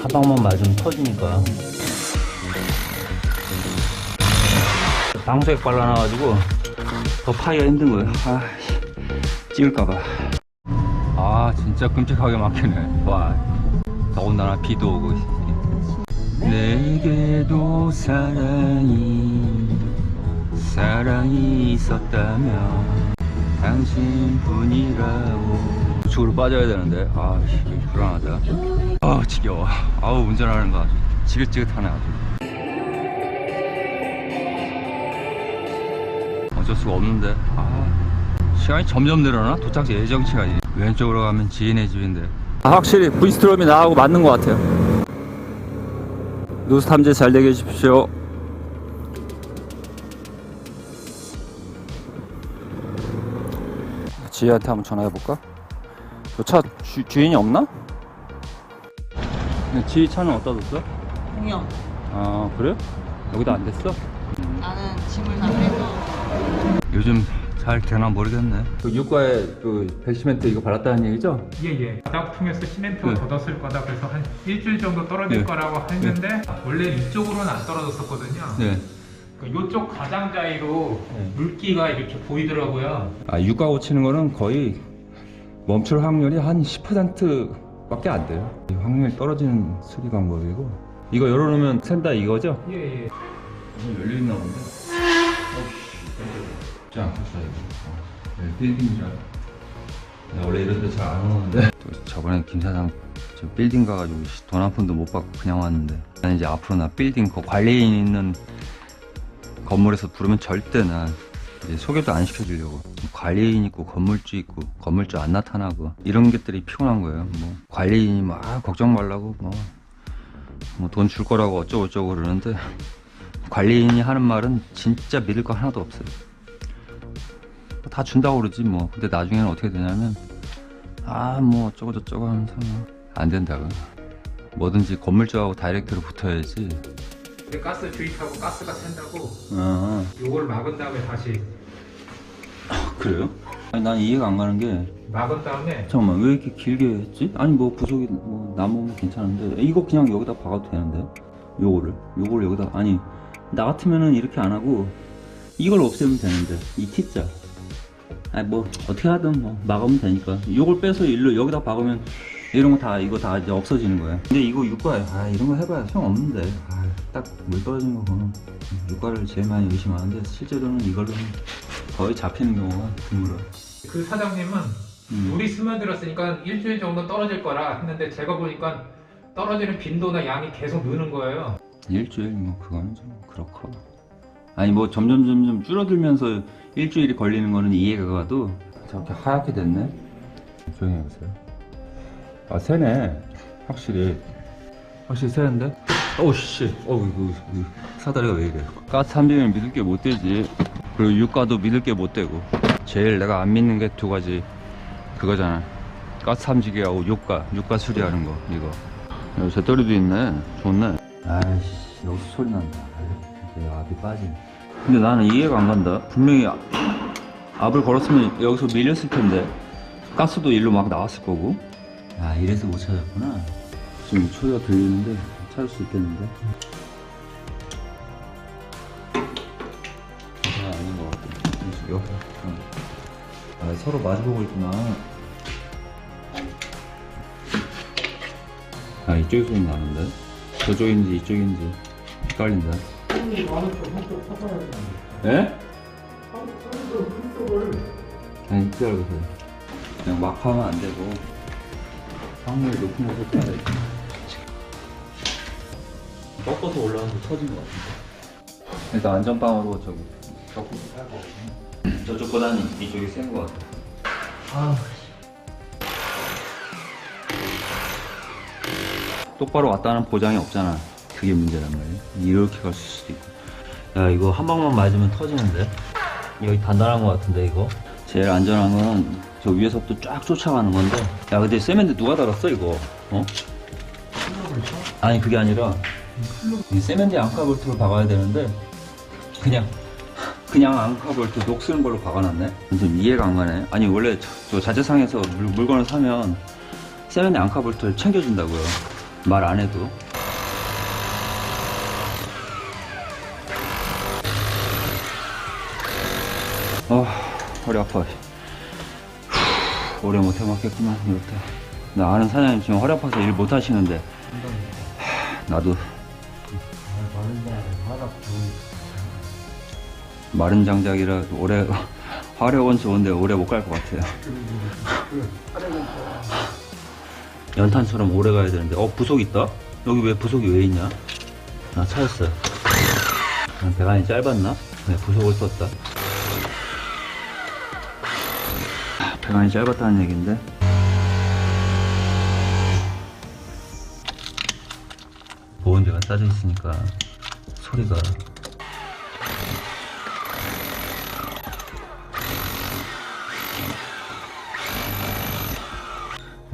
한 방만 맞으면 터지니까. 방수액 발라놔가지고 더 파기가 힘든 거예요. 아, 씨. 찍을까봐. 아, 진짜 끔찍하게 막히네. 와, 더군다나 비도 오고. 내게도 사랑이, 사랑이 있었다면 당신뿐이라고. 우측으로 빠져야 되는데, 아, 씨, 불안하다. 아, 지겨워. 아우, 운전하는 거 아주 지긋지긋하네, 아주. 어쩔 수가 없는데 아, 시간이 점점 늘어나 도착지 예정 시간이 왼쪽으로 가면 지인의 집인데 아, 확실히 브이스트롬이 나하고 맞는 것 같아요 노스 탐지 잘 되게 해주십시오 지혜한테 한번 전화해볼까? 저 차 주인이 없나? 지혜 차는 어디다 뒀어? 공영. 아 그래? 여기도 안 됐어? 나는 짐을 다 빼서 요즘 잘 되나 모르겠네. 그 유가에 그 백시멘트 이거 발랐다는 얘기죠? 예예. 바닥 통해서 시멘트 네. 걷었을 거다 그래서 한 일주일 정도 떨어질 네. 거라고 했는데 원래 이쪽으로는 안 떨어졌었거든요. 네. 그 이쪽 가장자리로 네. 물기가 이렇게 보이더라고요. 아 유가 고치는 거는 거의 멈출 확률이 한 10%밖에 안 돼요. 이 확률이 떨어지는 수리 방법이고 이거 열어놓으면 샌다 이거죠? 예예. 열려 있나 본데. 쉽지 않겠어 이거. 네, 빌딩이라. 나 원래 이런 데 잘 안 오는데. 저번에 김 사장 저 빌딩 가가지고 돈 한 푼도 못 받고 그냥 왔는데. 나는 이제 앞으로 나 빌딩 그 관리인 있는 건물에서 부르면 절대 난 소개도 안 시켜주려고 관리인 있고 건물주 있고 건물주 안 나타나고 이런 것들이 피곤한 거예요. 뭐 관리인이 막 아, 걱정 말라고 뭐 돈 줄 거라고 어쩌고 저쩌고 그러는데 관리인이 하는 말은 진짜 믿을 거 하나도 없어요. 다 준다고 그러지 뭐. 근데 나중에는 어떻게 되냐면 아 뭐 어쩌고 저쩌고 하면서 뭐안 된다고. 뭐든지 건물주하고 다이렉트로 붙어야지. 근데 가스 주입하고 가스가 샌다고 아 요걸 막은 다음에 다시 그래요? 아니 난 이해가 안 가는 게 막은 다음에 잠깐만 왜 이렇게 길게 했지? 아니 뭐 부속이 뭐 나무면 괜찮은데. 이거 그냥 여기다 박아도 되는데? 요거를? 요거를 여기다 아니 나 같으면은 이렇게 안 하고 이걸 없애면 되는데 이 T자. 아니 뭐 어떻게 하든 뭐 막으면 되니까. 요걸 빼서 일로 여기다 박으면 이런 거 다 이거 다 이제 없어지는 거야 근데 이거 육과에 아 이런 거 해봐야 소용 없는데. 아, 딱물 떨어진 거 보면 육과를 제일 많이 의심하는데 실제로는 이걸로는 거의 잡히는 경우가 드물어 그 사장님은 음. 물이 스며들었으니까 일주일 정도 떨어질 거라 했는데 제가 보니까 떨어지는 빈도나 양이 계속 느는 거예요. 일주일? 뭐 그거는 좀 그렇고. 아니 뭐 점점 점점 줄어들면서 일주일이 걸리는 거는 이해가 가도 저렇게 하얗게 됐네? 조용히 해보세요 아 새네. 확실히. 확실히 새는데? 오씨. 어우 이거, 사다리가 왜 이래. 가스 한 병을 믿을 게 못 되지. 그리고 유가도 믿을 게 못 되고. 제일 내가 안 믿는 게 두 가지. 그거잖아. 가스 삼지기하고 유가 유가 수리하는 거 이거. 여기 재떨이도 있네. 좋네. 아이씨 여기서 소리 난다. 이제 압이 빠지네. 근데 나는 이해가 안 간다. 분명히 아- 압을 걸었으면 여기서 밀렸을 텐데 가스도 일로 막 나왔을 거고 아 이래서 못 찾았구나. 지금 소리가 들리는데 찾을 수 있겠는데? 아 아닌 것 같아. 여기 응. 아 서로 마주보고 있구나 아 이쪽에 소리 나는데? 저쪽인지 이쪽인지 헷갈린다. 예? 아니 기다려보세요. 그냥 막 하면 안 되고 확률 높은 곳에 해야 돼 꺾어서 올라와서 터진 것 같은데 일단 안전빵으로 저기 꺾고 살 거거든요 저쪽 보다는 이쪽이 센 것 같아 똑바로 왔다는 보장이 없잖아. 그게 문제란 말이야. 이렇게 갈 수도 있고. 야, 이거 한 방만 맞으면 터지는데? 여기 단단한 것 같은데, 이거? 제일 안전한 건 저 위에서부터 쫙 쫓아가는 건데. 야, 근데 세면대 누가 달았어, 이거? 어? 아니, 그게 아니라, 이 세면대 앙카 볼트로 박아야 되는데, 그냥 그냥 앙카볼트 녹 쓰는 걸로 박아놨네? 좀 이해가 안 가네. 아니, 원래 저, 저 자재상에서 물, 물건을 사면 세면대 앙카볼트를 챙겨준다고요. 말 안 해도. 아, 허리 아파. 후, 오래 못 해먹겠구만, 이렇다. 나 아는 사장님 지금 허리 아파서 일 못 하시는데. 하, 나도 마른 장작이라 오래 화려원 좋은데 오래 못 갈 것 같아요. 연탄처럼 오래 가야 되는데 어 부속 있다? 여기 왜 부속이 왜 있냐? 나 찾았어요. 난 배관이 짧았나? 네 부속을 썼다. 배관이 짧았다는 얘긴데. 보온재가 싸져 있으니까 소리가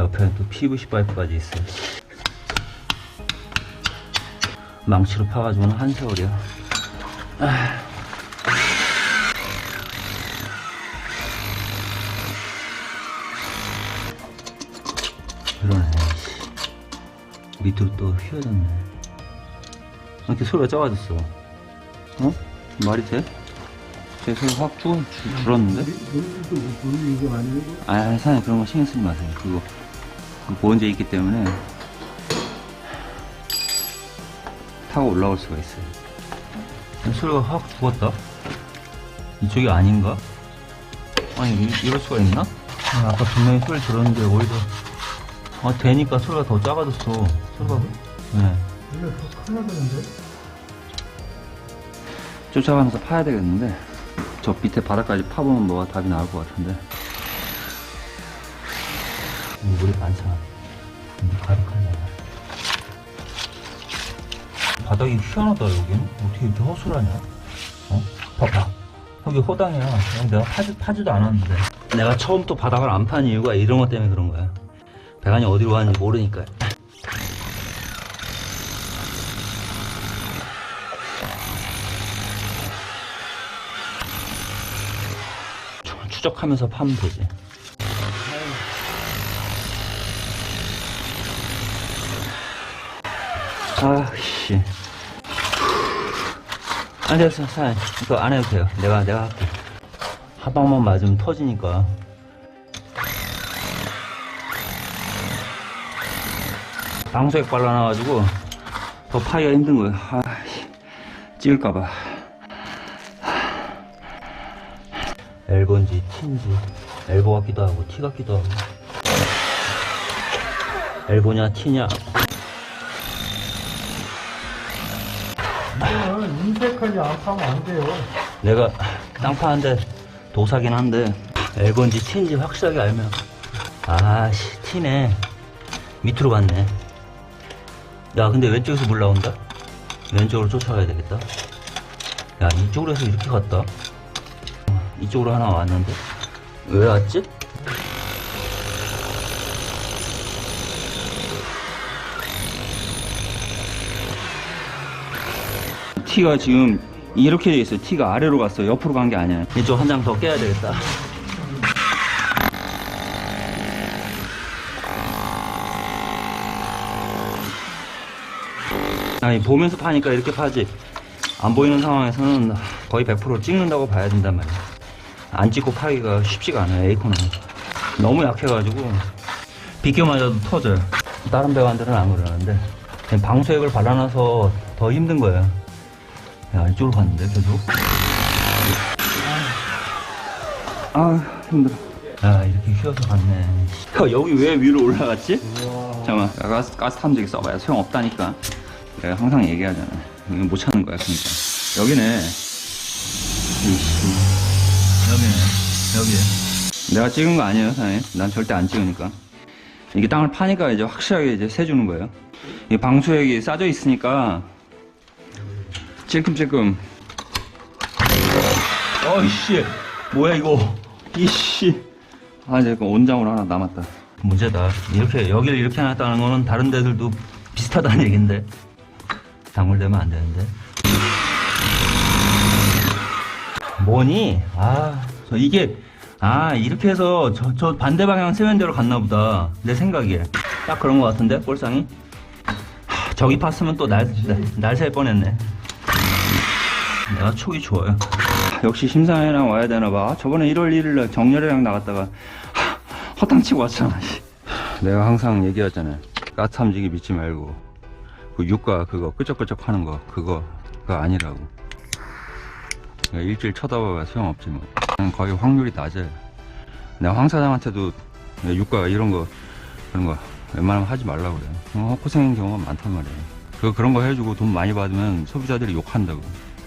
옆에는 또 PVC 파이프까지 있어요. 망치로 파가지고는 한 세월이야. 아. 밑으로 또 휘어졌네. 왜 이렇게 소리가 작아졌어? 어? 말이 돼? 제 소리 확 줄, 줄, 줄었는데? 아, 사장님 그런 거 신경 쓰지 마세요. 그거 그 보온재 있기 때문에 타고 올라올 수가 있어요. 소리가 확 죽었다. 이쪽이 아닌가? 아니 이, 럴 수가 있나? 아, 아까 분명히 소리 들었는데 오히려 아 되니까 소리가 더 작아졌어. 소리가 네. 원래 더 커야 되는데? 쫓아가면서 파야 되겠는데 저 밑에 바닥까지 파보면 뭐가 답이 나올 것 같은데. 물이 많잖아. 물이 가득하네 바닥이 희한하다 여긴? 어떻게 이렇게 허술하냐? 어? 봐봐. 여기 호당이야. 그냥 내가 파지, 파지도 않았는데. 내가 처음부터 바닥을 안 판 이유가 이런 것 때문에 그런 거야. 배관이 어디로 가는지 모르니까 추- 추적하면서 파면 되지. 아, 씨. 안 됐어, 사장님. 이거 안 해도 돼요. 내가, 내가 할게. 한 방만 맞으면 터지니까. 방석에 발라놔가지고 더 파기가 힘든 거예요. 아, 씨. 찍을까봐. 엘본지, 틴지, 엘보 같기도 하고, 티 같기도 하고. 엘보냐, 티냐. 이거는 인색하지 않고 하면 안 돼요. 내가 땅 파는데 도사긴 한데, 엘본지, 틴지 확실하게 알면. 아씨, 티네. 밑으로 갔네. 야, 근데 왼쪽에서 물 나온다? 왼쪽으로 쫓아가야 되겠다. 야, 이쪽으로 해서 이렇게 갔다. 어, 이쪽으로 하나 왔는데? 왜 왔지? 티가 지금 이렇게 돼 있어요. 티가 아래로 갔어. 옆으로 간 게 아니야. 이쪽 한 장 더 깨야 되겠다. 아니 보면서 파니까 이렇게 파지. 안 보이는 상황에서는 거의 100% 찍는다고 봐야 된단 말이야. 안 찍고 파기가 쉽지가 않아요. 에이콘은 너무 약해가지고 비껴 맞아도 터져요. 다른 배관들은 안 그러는데 그냥 방수액을 발라놔서 더 힘든 거예요. 야 이쪽으로 갔는데 계속. 아 힘들어. 아 이렇게 휘어서 갔네. 야, 여기 왜 위로 올라갔지? 잠깐만 가스, 가스 탐지기 써봐야 소용없다니까. 내가 항상 얘기하잖아. 이거 못 찾는 거야 그러니까. 여기네. 이씨. 여기네. 여기. 내가 찍은 거 아니에요, 사장님. 난 절대 안 찍으니까. 이게 땅을 파니까 이제 확실하게 이제 세 주는 거예요. 이 방수액이 싸져 있으니까 찔끔찔끔. 어이씨, 뭐야 이거? 이씨. 아, 이제 그 온장으로 하나 남았다. 문제다. 이렇게 여기를 이렇게 해놨다는 거는 다른 데들도 비슷하다는 얘긴데. 당물되면 안 되는데. 뭐니? 아, 저 이게, 아, 이렇게 해서 저, 저 반대 방향 세면대로 갔나 보다. 내 생각에. 딱 그런 것 같은데, 볼상이? 하, 저기 팠으면 또 날, 날새 뻔했네. 내가 촉이 좋아요. 하, 역시 심사위랑 와야 되나 봐. 아, 저번에 1월 1일 날 정렬회랑 나갔다가 하, 허탕치고 왔잖아. 씨. 내가 항상 얘기하잖아요. 까탐지기 믿지 말고 그 유가 그거 끄적끄적 하는 거 그거 그거 아니라고. 일주일 쳐다봐야 소용없지 뭐. 그냥 거의 확률이 낮아요. 내가 황 사장한테도 유가 이런 거 그런 거 웬만하면 하지 말라고 그래요. 어, 헛고생인 경우가 많단 말이에요. 그 그런 거 해주고 돈 많이 받으면 소비자들이 욕한다고.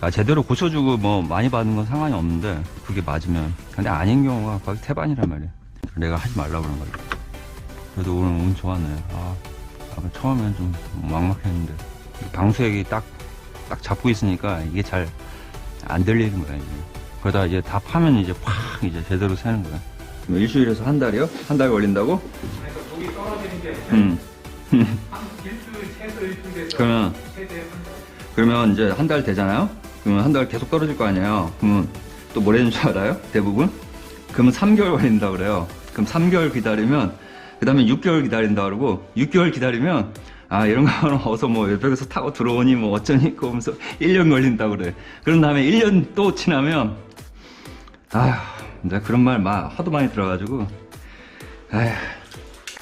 아, 제대로 고쳐주고 뭐 많이 받는 건 상관이 없는데 그게 맞으면 근데 아닌 경우가 거의 태반이란 말이에요. 내가 하지 말라고 그런 거예요. 그래도 오늘 운 좋았네. 아, 처음엔 좀 막막했는데 방수액이 딱, 딱 잡고 있으니까 이게 잘 안 들리는 거야, 이제. 그러다 이제 다 파면 이제 팍 이제 제대로 새는 거야. 뭐 일주일에서 한 달이요? 한 달 걸린다고? 그러니까 독이 떨어지는 게 음. 한 일주일 최소 일주일 돼서 그러면 최대 한 달. 그러면 이제 한 달 되잖아요? 그러면 한 달 계속 떨어질 거 아니에요? 그러면 또 뭐라는 줄 알아요? 대부분? 그러면 3개월 걸린다 그래요. 그럼 3개월 기다리면, 그 다음에 6개월 기다린다 그러고, 6개월 기다리면, 아, 이런 거는 어서 뭐 옆에서 타고 들어오니 뭐 어쩌니 그러면서 1년 걸린다 그래. 그런 다음에 1년 또 지나면, 아휴, 내가 그런 말 막 하도 많이 들어가지고, 아휴,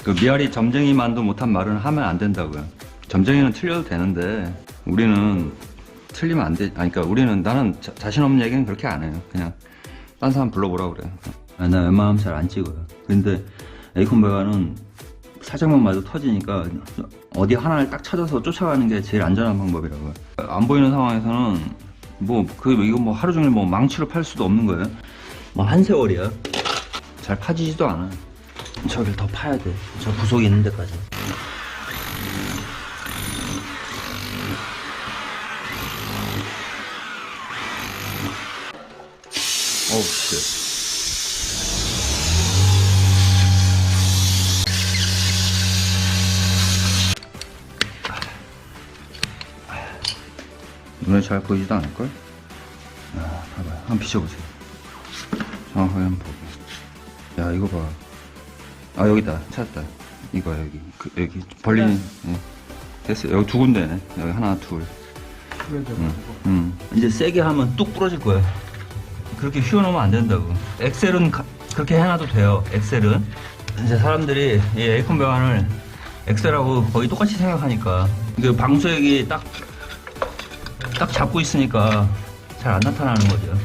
그 미아리 점쟁이만도 못한 말은 하면 안 된다고요. 점쟁이는 틀려도 되는데 우리는 틀리면 안 돼. 아니 그러니까 우리는 나는 자, 신 없는 얘기는 그렇게 안 해요. 그냥 딴 사람 불러보라 그래. 아, 나 웬만하면 잘 안 찍어요. 근데 에이콘 베가는 살짝만 맞아 터지니까 어디 하나를 딱 찾아서 쫓아가는 게 제일 안전한 방법이라고요. 안 보이는 상황에서는 뭐 그 이거 뭐 하루 종일 뭐 망치로 팔 수도 없는 거예요. 뭐 한 세월이야. 잘 파지지도 않아. 저길 더 파야 돼. 저 부속이 있는 데까지. 어우, 씨. 눈에 잘 보이지도 않을걸? 아, 봐봐요. 한번 비춰보세요. 정확하게 한번 보고. 야, 이거 봐. 아, 여기다. 찾았다. 이거 여기. 그, 여기. 벌리는. 예. 됐어요. 여기 두 군데네. 여기 하나, 둘. 음. 이제 세게 하면 뚝 부러질 거예요. 그렇게 휘어놓으면 안 된다고. 엑셀은 가- 그렇게 해놔도 돼요. 엑셀은. 이제 사람들이 이 에이콘 배관을 엑셀하고 거의 똑같이 생각하니까 그 방수액이 딱, 딱 잡고 있으니까 잘 안 나타나는 거죠.